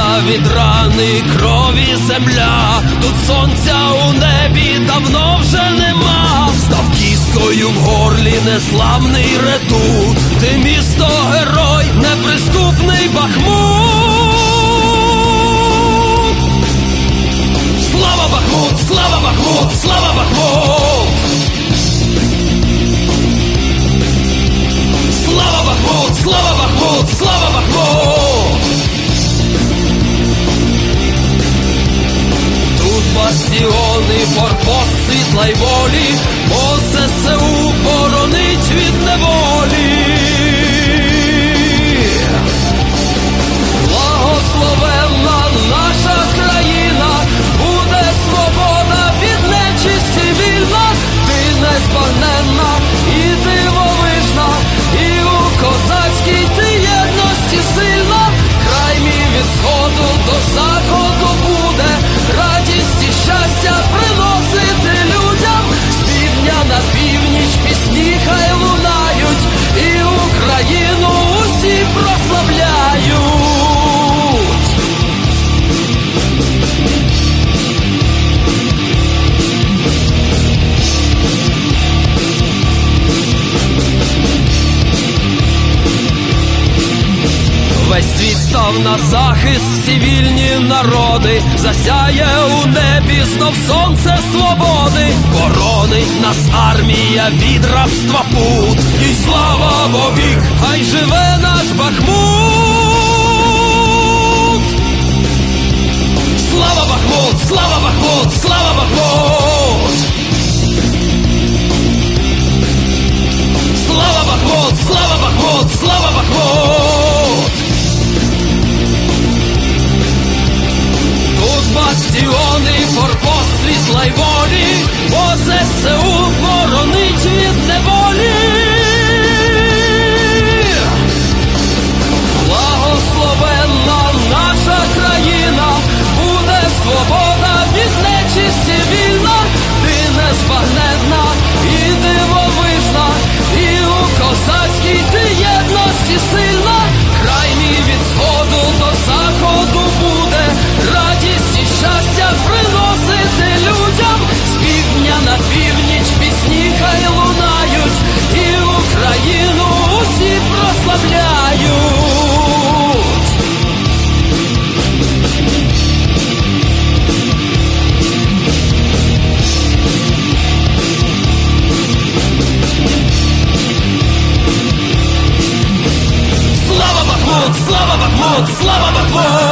від рани крові земля, тут сонця у небі давно вже нема. Став кіскою в горлі неславний ретут. Ти місто герой, неприступний світла й волі, бо боронить від неволі. Благословенна наша країна, буде свобода від нечисті вільна, ти не і Весь світ став на захист, всі вільні народи, засяє у небі знов сонце свободи, боронить нас армія від рабства пут, і слава вовік, хай живе наш Бахмут! Слава Бахмут, слава Бахмут, слава Бахмут! Форпост світла й волі, бо ЗСУ боронить від неволі. Бахмут, слава Бахмут, слава Бахмут!